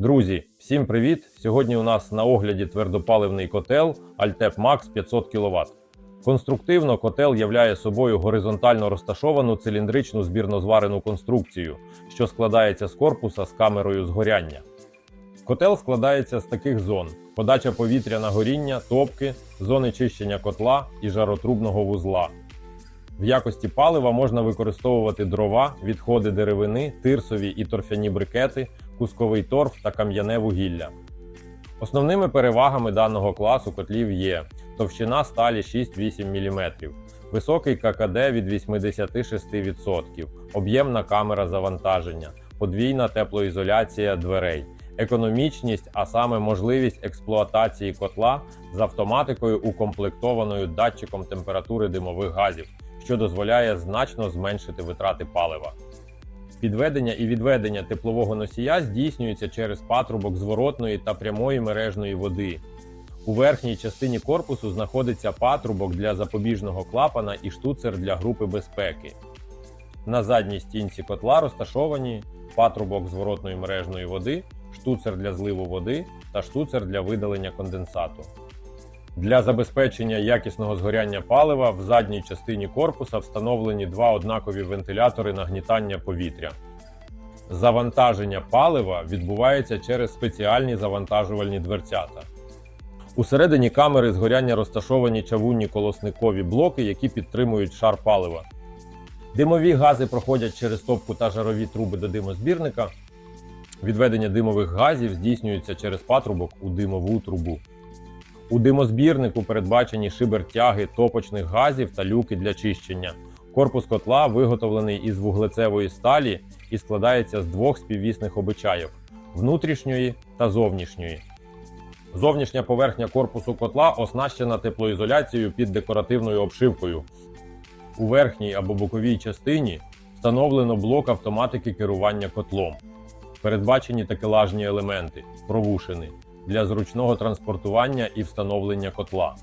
Друзі, всім привіт! Сьогодні у нас на огляді твердопаливний котел Altep Max 500 кВт. Конструктивно котел являє собою горизонтально розташовану циліндричну збірнозварену конструкцію, що складається з корпуса з камерою згоряння. Котел складається з таких зон: подача повітря на горіння, топки, зони чищення котла і жаротрубного вузла. В якості палива можна використовувати дрова, відходи деревини, тирсові і торфяні брикети, кусковий торф та кам'яне вугілля. Основними перевагами даного класу котлів є товщина сталі 6-8 мм, високий ККД від 86%, об'ємна камера завантаження, подвійна теплоізоляція дверей, економічність, а саме можливість експлуатації котла з автоматикою, укомплектованою датчиком температури димових газів, що дозволяє значно зменшити витрати палива. Підведення і відведення теплового носія здійснюється через патрубок зворотної та прямої мережної води. У верхній частині корпусу знаходиться патрубок для запобіжного клапана і штуцер для групи безпеки. На задній стінці котла розташовані патрубок зворотної мережної води, штуцер для зливу води та штуцер для видалення конденсату. Для забезпечення якісного згоряння палива в задній частині корпуса встановлені два однакові вентилятори нагнітання повітря. Завантаження палива відбувається через спеціальні завантажувальні дверцята. Усередині камери згоряння розташовані чавунні колосникові блоки, які підтримують шар палива. Димові гази проходять через топку та жарові труби до димозбірника. Відведення димових газів здійснюється через патрубок у димову трубу. У димозбірнику передбачені шибертяги топочних газів та люки для чищення. Корпус котла виготовлений із вуглецевої сталі і складається з двох співвісних обичаїв внутрішньої та зовнішньої. Зовнішня поверхня корпусу котла оснащена теплоізоляцією під декоративною обшивкою. У верхній або боковій частині встановлено блок автоматики керування котлом. Передбачені такелажні елементи, провушини для зручного транспортування і встановлення котла.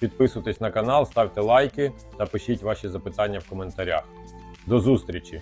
Підписуйтесь на канал, ставте лайки та пишіть ваші запитання в коментарях. До зустрічі!